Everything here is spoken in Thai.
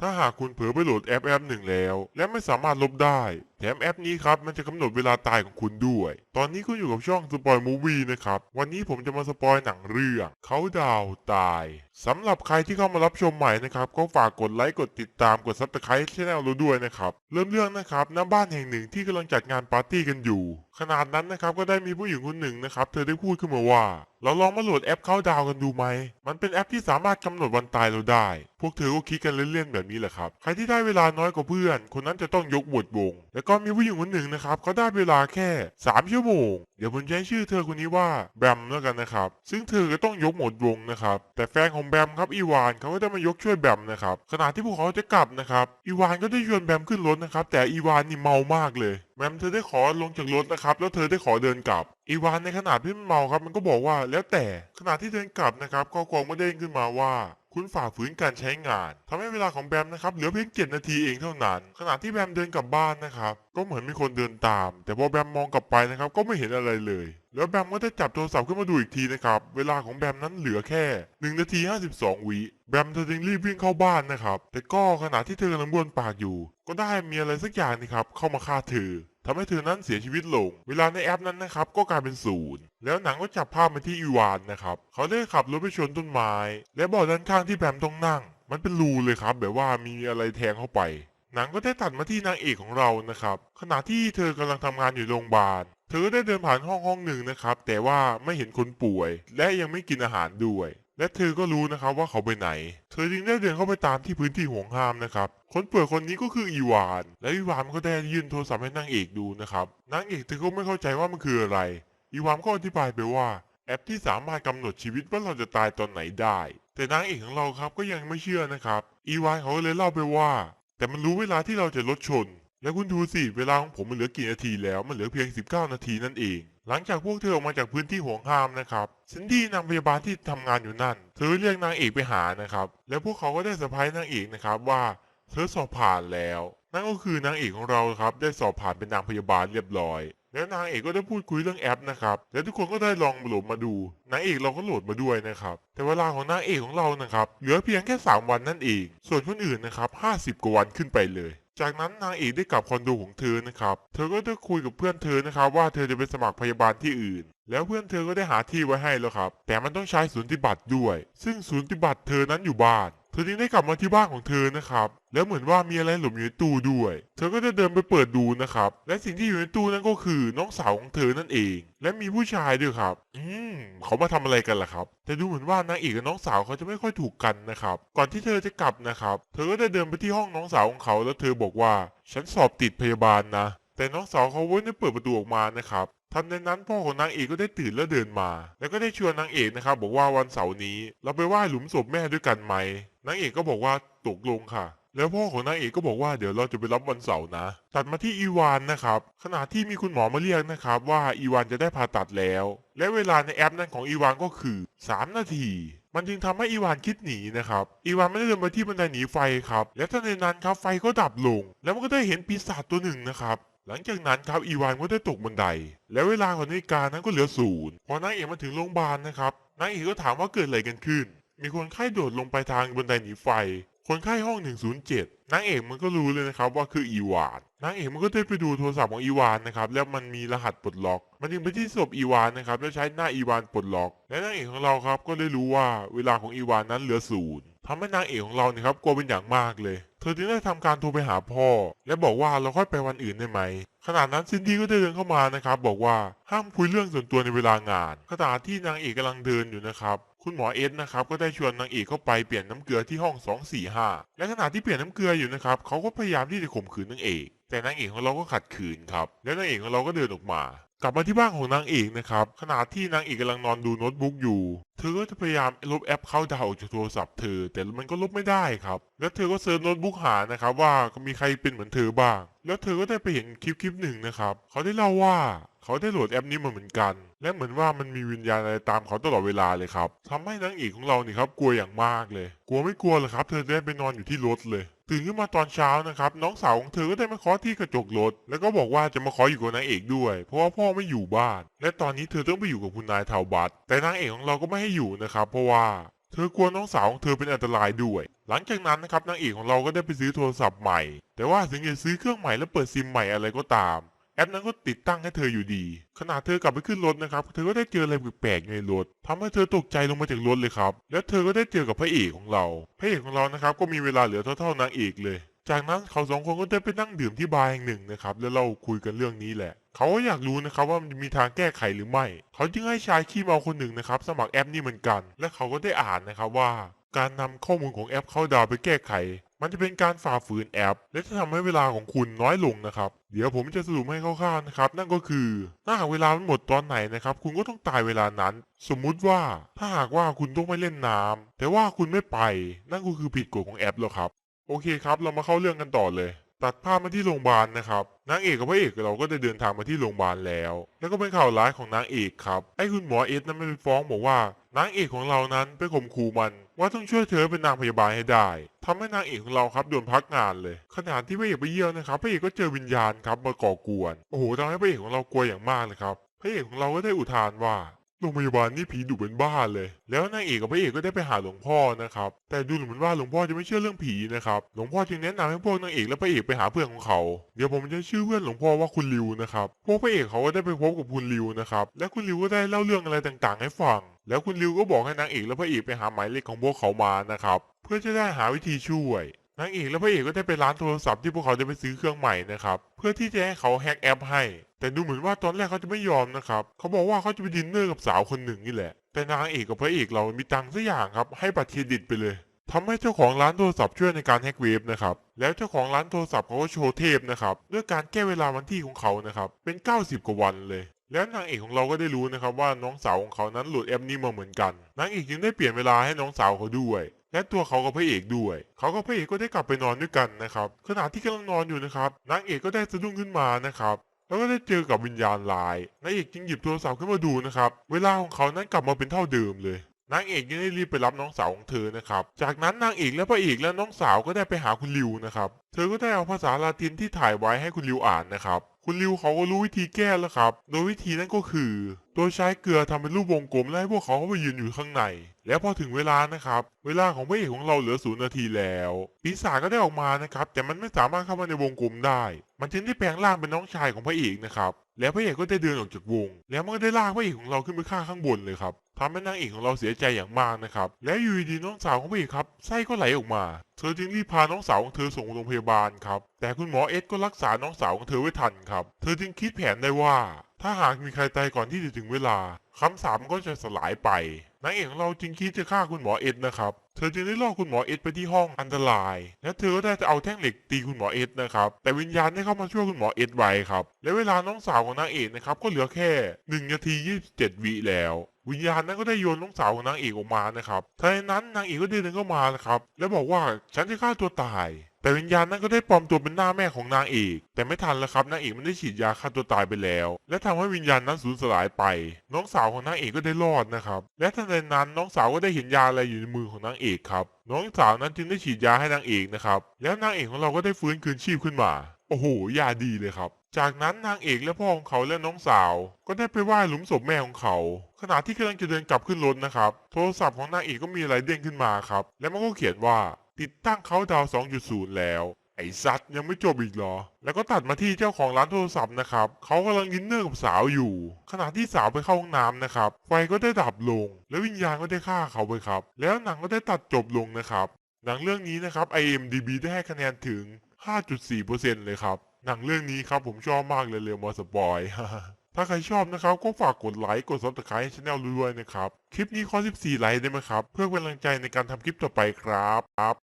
ถ้าหากคุณเผลอไปโหลดแอปแอปหนึ่งแล้ว และไม่สามารถลบได้ แถมแอปนี้ครับ มันจะกำหนดเวลาตายของคุณด้วย ตอนนี้คุณอยู่กับช่องสปอยมูวี่นะครับ วันนี้ผมจะมาสปอยหนังเรื่องเขาดาวตาย สำหรับใครที่เข้ามารับชมใหม่นะครับ ก็ฝากกดไลค์กดติดตามกดซับสไครต์ช่องเราด้วยนะครับ เริ่มเรื่องนะครับณบ้านแห่งหนึ่งที่กำลังจัดงานปาร์ตี้กันอยู่ ขนาดนั้นนะครับก็ได้มีผู้หญิงคนหนึ่งนะครับเธอได้พูดขึ้นมาว่า เราลองมาโหลดแอปเข้าดาวน์กันดูไหม มันเป็นแอปที่สามารถกำหนดวันตายเราได้ พวกเธอก็คิดกันเล่นๆแบบนี้แหละครับ ใครที่ได้เวลาน้อยกว่าเพื่อน คนนั้นจะต้องยกบทวงแล้วก็มีผู้หญิงคนหนึ่งนะครับเขาได้เวลาแค่ 3 ชั่วโมงเดี๋ยวผมใช้ชื่อเธอคนนี้ว่าแบมแล้วกันนะครับ ซึ่งเธอก็ต้องยกหมดวงนะครับ แต่แฟนของแบมครับอีวานเขาก็ได้มายกช่วยแบมนะครับขณะที่พวกเขาจะกลับนะครับอีวานก็ได้ชวนแบมขึ้นรถนะครับ แต่อีวานนี่เมามากเลยแบมเธอได้ขอลงจากรถนะครับ แล้วเธอได้ขอเดินกลับอีวานในขณะที่มันเมาครับ มันก็บอกว่าแล้วแต่ขณะที่เดินกลับนะครับก็กองมาเด้งขึ้นมาว่า คุณฝ่าฝืนการใช้งานทำให้เวลาของแบมนะครับเหลือเพียง 7 นาทีเองเท่านั้น ขณะที่แบมเดินกลับบ้านนะครับ ก็เหมือนมีคนเดินตาม แต่พอแบมมองกลับไปนะครับ ก็ไม่เห็นอะไรเลย แล้วแบมก็ได้จับโทรศัพท์ขึ้นมาดูอีกทีนะครับ เวลาของแบมนั้นเหลือแค่ 1 นาที 52 วิแบมเธอจึงรีบวิ่งเข้าบ้านนะครับ แต่ก็ขณะที่เธอกำลังบ้วนปากอยู่ ก็ได้มีอะไรสักอย่างนี่ครับเข้ามาฆ่าเธอ ทำให้เธอนั้นเสียชีวิตลง เวลาในแอปนั้นนะครับก็กลายเป็นศูนย์แล้วหนังก็จับภาพมาที่อีวานนะครับเขาได้ขับรถไปชนต้นไม้ และบาะด้านข้างที่แบมต้องนั่ง มันเป็นรูเลยครับ แบบว่ามีอะไรแทงเข้าไป หนังก็ได้ตัดมาที่นางเอกของเรานะครับขณะที่เธอกำลังทำงานอยู่โรงพยาบาลเธอก็ได้เดินผ่านห้องห้องหนึ่งนะครับแต่ว่าไม่เห็นคนป่วย และยังไม่กินอาหารด้วย และเธอก็รู้นะครับว่าเขาไปไหน เธอจึงได้เดินเข้าไปตามที่พื้นที่ห่วงห้ามนะครับ คนเป่วยคนนี้ก็คืออีวาน และอีวานก็ได้ยื่นโทรศัพท์ให้นางเอกดูนะครับนางเอกเธอก็ไม่เข้าใจว่ามันคืออะไร อีวานก็อธิบายไปว่าแอปที่สามารถกำหนดชีวิตว่าเราจะตายตอนไหนได้ แต่นางเอกของเราครับก็ยังไม่เชื่อนะครับ อีวานเขาก็เลยเล่าไปว่า แต่มันรู้เวลาที่เราจะรถชน แล้วคุณดูสิเวลาของผมมันเหลือกี่นาทีแล้ว มันเหลือเพียง 19 นาทีนั่นเอง หลังจากพวกเธอออกมาจากพื้นที่ห่วงห้ามนะครับซินดี้นางพยาบาลที่ทำงานอยู่นั่น เธอเรียกนางเอกไปหานะครับ แล้วพวกเขาก็ได้เซอร์ไพรส์นางเอกนะครับว่าเธอสอบผ่านแล้ว นั่นก็คือนางเอกของเราครับได้สอบผ่านเป็นนางพยาบาลเรียบร้อย แล้วนางเอกก็ได้พูดคุยเรื่องแอปนะครับและทุกคนก็ได้ลองโหลดมาดูนางเอกเราก็โหลดมาด้วยนะครับแต่เวลาของนางเอกของเรานะครับเหลือเพียงแค่ 3 วันนั่นเอง ส่วนคนอื่นนะครับ50 กว่าวันขึ้นไปเลย จากนั้นนางเอกได้กลับคอนโดของเธอนะครับ เธอก็ได้คุยกับเพื่อนเธอนะครับ ว่าเธอจะไปสมัครพยาบาลที่อื่น แล้วเพื่อนเธอก็ได้หาที่ไว้ให้แล้วครับ แต่มันต้องใช้ศูติบัติด้วย ซึ่งศูติบัติเธอนั้นอยู่บ้าน เธอจึงได้กลับมาที่บ้านของเธอนะครับ แล้วเหมือนว่ามีอะไรหลบอยู่ในตู้ด้วย เธอก็จะเดินไปเปิดดูนะครับ และสิ่งที่อยู่ในตู้นั้นก็คือน้องสาวของเธอนั่นเอง และมีผู้ชายด้วยครับ อืม เขามาทำอะไรกันล่ะครับ แต่ดูเหมือนว่านางเอกกับน้องสาวเขาจะไม่ค่อยถูกกันนะครับ ก่อนที่เธอจะกลับนะครับ เธอก็ได้เดินไปที่ห้องน้องสาวของเขา แล้วเธอบอกว่า ฉันสอบติดพยาบาลนะ แต่น้องสาวเขาก็ได้เปิดประตูออกมานะครับทันใดนั้นพ่อของนางเอกก็ได้ตื่นแล้วเดินมา แล้วก็ได้ชวนนางเอกนะครับ บอกว่าวันเสาร์นี้ เราไปไหว้หลุมศพแม่ด้วยกันไหมนางเอกก็บอกว่าตกลงค่ะ แล้วพ่อของนางเอกก็บอกว่าเดี๋ยวเราจะไปรับวันเสาร์นะ ตัดมาที่อีวานนะครับ ขณะที่มีคุณหมอมาเรียกนะครับว่าอีวานจะได้ผ่าตัดแล้ว และเวลาในแอปนั้นของอีวานก็คือ 3 นาที มันจึงทำให้อีวานคิดหนีนะครับ อีวานไม่ได้เดินไปที่บันไดหนีไฟครับ และทันใดนั้นครับไฟก็ดับลง แล้วมันก็ได้เห็นปีศาจตัวหนึ่งนะครับหลังจากนั้นครับอีวานก็ได้ตกบันได และเวลาของนาฬิกานั้นก็เหลือศูนย์พอนางเอกมาถึงโรงพยาบาลนะครับนางเอกก็ถามว่าเกิดอะไรกันขึ้น มีคนไข้โดดลงไปทางบันไดหนีไฟ คนไข้ห้อง 107นางเอกมันก็รู้เลยนะครับว่าคืออีวานนางเอกมันก็ได้ไปดูโทรศัพท์ของอีวานนะครับแล้วมันมีรหัสปลดล็อก มันจึงไปที่ศพอีวานนะครับแล้วใช้หน้าอีวานปลดล็อก และนางเอกของเราครับก็ได้รู้ว่าเวลาของอีวานนั้นเหลือศูนย์ทำให้นางเอกของเราเนี่ยครับกลัวเป็นอย่างมากเลย เธอจึงได้ทำการโทรไปหาพ่อ และบอกว่าเราค่อยไปวันอื่นได้ไหมขณะนั้นซินดี้ก็ได้เดินเข้ามานะครับบอกว่าห้ามคุยเรื่องส่วนตัวในเวลางานขณะที่นางเอกกำลังเดินอยู่นะครับ คุณหมอเอสนะครับก็ได้ชวนนางเอกเข้าไปเปลี่ยนน้ำเกลือที่ห้อง 245 และขณะที่เปลี่ยนน้ำเกลืออยู่นะครับเขาก็พยายามที่จะข่มขืนนางเอก แต่นางเอกของเราก็ขัดขืนครับ แล้วนางเอกของเราก็เดินออกมา กลับมาที่บ้านของนางเอกนะครับขณะที่นางเอกกำลังนอนดูโน้ตบุ๊กอยู่ เธอก็จะพยายามลบแอปเข้าดาวออกจากโทรศัพท์เธอ แต่มันก็ลบไม่ได้ครับ แล้วเธอก็เซิร์ชโน้ตบุ๊กหานะครับว่ามีใครเป็นเหมือนเธอบ้าง แล้วเธอก็ได้ไปเห็นคลิปคลิปหนึ่งนะครับเขาได้เล่าว่า เขาได้โหลดแอปนี้มาเหมือนกัน และเหมือนว่ามันมีวิญญาณอะไรตามเขาตลอดเวลาเลยครับทำให้นางเอกของเรานี่ครับกลัวอย่างมากเลย กลัวไม่กลัวเลยครับ เธอได้ไปนอนอยู่ที่รถเลย ตื่นขึ้นมาตอนเช้านะครับ น้องสาวของเธอก็ได้มาเคาะที่กระจกรถ แล้วก็บอกว่าจะมาขออยู่กับนางเอกด้วย เพราะว่าพ่อไม่อยู่บ้าน และตอนนี้เธอต้องไปอยู่กับคุณนายเทาบัตแต่นางเอกของเราก็ไม่ให้อยู่นะครับเพราะว่าเธเธอกลัวน้องสาวของเธอเป็นอันตรายด้วย หลังจากนั้นนะครับนางเอกของเราก็ได้ไปซื้อโทรศัพท์ใหม่ แต่ว่าถึงจะซื้อเครื่องใหม่และเปิดซิมใหม่อะไรก็ตาม แอปนั้นก็ติดตั้งให้เธออยู่ดี ขณะเธอกลับไปขึ้นรถนะครับ เธอก็ได้เจออะไรแปลกๆในรถทำให้เธอตกใจลงมาจากรถเลยครับ แล้วเธอก็ได้เจอกับพระเอกของเรา พระเอกของเรานะครับก็มีเวลาเหลือเท่าๆนางเอกเลย จากนั้นเขาสองคนก็ได้ไปนั่งดื่มที่บาร์แห่งหนึ่งนะครับ แล้วเราคุยกันเรื่องนี้แหละ เขาก็อยากรู้นะครับว่ามันมีทางแก้ไขหรือไม่ เขาจึงให้ชายขี้เมาคนหนึ่งนะครับสมัครแอปนี้เหมือนกัน และเขาก็ได้อ่านนะครับว่า การนำข้อมูลของแอปเข้าดาวไปแก้ไข มันจะเป็นการฝ่าฝืนแอป และจะทำให้เวลาของคุณน้อยลงนะครับ เดี๋ยวผมจะสรุปให้คร่าวๆนะครับ นั่นก็คือถ้าหากเวลามันหมดตอนไหนนะครับ คุณก็ต้องตายเวลานั้น สมมุติว่าถ้าหากว่าคุณต้องไปเล่นน้ำแต่ว่าคุณไม่ไป นั่นก็คือผิดกฎของแอปแล้วครับ โอเคครับ เรามาเข้าเรื่องกันต่อเลย ตัดภาพมาที่โรงพยาบาลนะครับนางเอกกับพระเอกเราก็ได้เดินทางมาที่โรงพยาบาลแล้ว แล้วก็เป็นข่าวร้ายของนางเอกครับไอ้คุณหมอเอสนั้นไม่ไปฟ้องบอกว่านางเอกของเรานั้นไปข่มขู่มัน ว่าต้องช่วยเธอเป็นนางพยาบาลให้ได้ทำให้นางเอกของเราครับโดนพักงานเลย ขณะที่พระเอกไปเยี่ยมนะครับพระเอกก็เจอวิญญาณครับมาก่อกวน โอ้โหทำให้พระเอกของเรากลัวอย่างมากเลยครับพระเอกของเราก็ได้อุทานว่า โรงพยาบาลนี่ผีดุเป็นบ้าเลย แล้วนางเอกกับพระเอกก็ได้ไปหาหลวงพ่อนะครับ แต่ดูเหมือนว่าหลวงพ่อจะไม่เชื่อเรื่องผีนะครับ หลวงพ่อจึงแนะนำให้พวกนางเอกและพระเอกไปหาเพื่อนของเขา เดี๋ยวผมจะชื่อเพื่อนหลวงพ่อว่าคุณริวนะครับ พวกพระเอกเขาก็ได้ไปพบกับคุณริวนะครับ และคุณริวก็ได้เล่าเรื่องอะไรต่างๆ ให้ฟัง แล้วคุณริวก็บอกให้นางเอกและพระเอกไปหาหมายเลขของพวกเขามานะครับ เพื่อจะได้หาวิธีช่วย นางเอกและพระเอกก็ได้ไปร้านโทรศัพท์ที่พวกเขาจะไปซื้อเครื่องใหม่นะครับเพื่อที่จะให้เขาแฮ็กแอปให้ แต่ดูเหมือนว่าตอนแรกเขาจะไม่ยอมนะครับเขาบอกว่าเขาจะไปดินเนอร์กับสาวคนหนึ่งนี่แหละ แต่นางเอกกับพระเอกเรามีตังค์สักอย่างครับให้บัตรเครดิตไปเลยทำให้เจ้าของร้านโทรศัพท์ช่วยในการแฮ็กเว็บนะครับแล้วเจ้าของร้านโทรศัพท์เขาก็โชว์เทพนะครับด้วยการแก้เวลาวันที่ของเขานะครับเป็น 90 กว่าวันเลยแล้วนางเอกของเราก็ได้รู้นะครับว่าน้องสาวของเขานั้นโหลดแอปนี้มาเหมือนกัน นางเอกจึงได้เปลี่ยนเวลาให้น้องสาวเขาด้วย และตัวเขากับพระเอกด้วย เขากับพระเอกก็ได้กลับไปนอนด้วยกันนะครับขณะที่กำลังนอนอยู่นะครับนางเอกก็ได้สะดุ้งขึ้นมานะครับแล้วก็ได้เจอกับวิญญาณลายนางเอกจึงหยิบโทรศัพท์ขึ้นมาดูนะครับ เวลาของเขานั้นกลับมาเป็นเท่าเดิมเลยนางเอกยังได้รีบไปรับน้องสาวของเธอนะครับ จากนั้นนางเอกและพระเอกและน้องสาวก็ได้ไปหาคุณริวนะครับ เธอก็ได้เอาภาษาลาตินที่ถ่ายไว้ให้คุณริวอ่านนะครับ คุณริวเขาก็รู้วิธีแก้แล้วครับ โดยวิธีนั้นก็คือ โดยใช้เกลือทำเป็นรูปวงกลมและให้พวกเขาเข้าไปยืนอยู่ข้างใน แล้วพอถึงเวลานะครับ เวลาของพระเอกของเราเหลือศูนย์นาทีแล้ว ปีศาจก็ได้ออกมานะครับ แต่มันไม่สามารถเข้ามาในวงกลมได้ มันจึงได้แปลงร่างเป็นน้องชายของพระเอกนะครับ แล้วพระเอกก็ได้เดินออกจากวง แล้วมันก็ได้ลากพระเอกของเราขึ้นไปฆ่าข้างบนเลยครับ ทำให้นางเอกของเราเสียใจอย่างมากนะครับ แล้วอยู่ดีๆน้องสาวของพระเอกครับไส้ก็ไหลออกมา เธอจึงรีบพาน้องสาวของเธอส่งโรงพยาบาลครับ แต่คุณหมอเอ็ดก็รักษาน้องสาวของเธอไว้ทันครับ เธอจึงคิดแผนได้ว่า ถ้าหากมีใครตายก่อนที่จะถึงเวลาคำสาปมันก็จะสลายไป นางเอกของเราจึงคิดจะฆ่าคุณหมอเอ็ดนะครับ เธอจึงได้ล่อคุณหมอเอ็ดไปที่ห้องอันตราย และเธอก็ได้จะเอาแท่งเหล็กตีคุณหมอเอ็ดนะครับ แต่วิญญาณได้เข้ามาช่วยคุณหมอเอ็ดไว้ครับ และเวลาน้องสาวของนางเอกนะครับก็เหลือแค่1นาที27วิแล้ว วิญญาณนั้นก็ได้โยนน้องสาวของนางเอกออกมานะครับทันใดนั้นนางเอกก็เดินเข้ามานะครับ แล้วบอกว่าฉันจะฆ่าตัวตาย แต่วิญญาณนั้นก็ได้ปลอมตัวเป็นหน้าแม่ของนางเอก แต่ไม่ทันแล้วครับนางเอกมันได้ฉีดยาฆ่าตัวตายไปแล้ว และทำให้วิญญาณนั้นสูญสลายไป น้องสาวของนางเอกก็ได้รอดนะครับ และทันใดนั้นน้องสาวก็ได้เห็นยาอะไรอยู่ในมือของนางเอกครับ น้องสาวนั้นจึงได้ฉีดยาให้นางเอกนะครับ แล้วนางเอกของเราก็ได้ฟื้นคืนชีพขึ้นมา โอ้โหยาดีเลยครับ จากนั้นนางเอกและพ่อของเขาและน้องสาว ก็ได้ไปไหว้หลุมศพแม่ของเขา ขณะที่กำลังจะเดินกลับขึ้นรถนะครับ โทรศัพท์ของนางเอกก็มีอะไรเด้งขึ้นมาครับ และมันก็เขียนว่าติดตั้งเขาดาวน์2.0 แล้ว ไอ้ซัดยังไม่จบอีกเหรอ แล้วก็ตัดมาที่เจ้าของร้านโทรศัพท์นะครับ เขากำลังดินเนอร์กับสาวอยู่ ขณะที่สาวไปเข้าห้องน้ำนะครับ ไฟก็ได้ดับลง แล้ววิญญาณก็ได้ฆ่าเขาไปครับ แล้วหนังก็ได้ตัดจบลงนะครับ หนังเรื่องนี้นะครับ IMDB ได้ให้คะแนนถึง 5.4%เลยครับ หนังเรื่องนี้ครับผมชอบมากเลยเร็วมาสปอยถ้าใครชอบนะครับ ก็ฝากกดไลค์กดซับสไครต์ให้ช anel ด้วยนะครับ คลิปนี้ขอ14 ไลค์ได้ไหมครับ เพื่อเป็นกำลังใจในการทำคลิปต่อไปครับ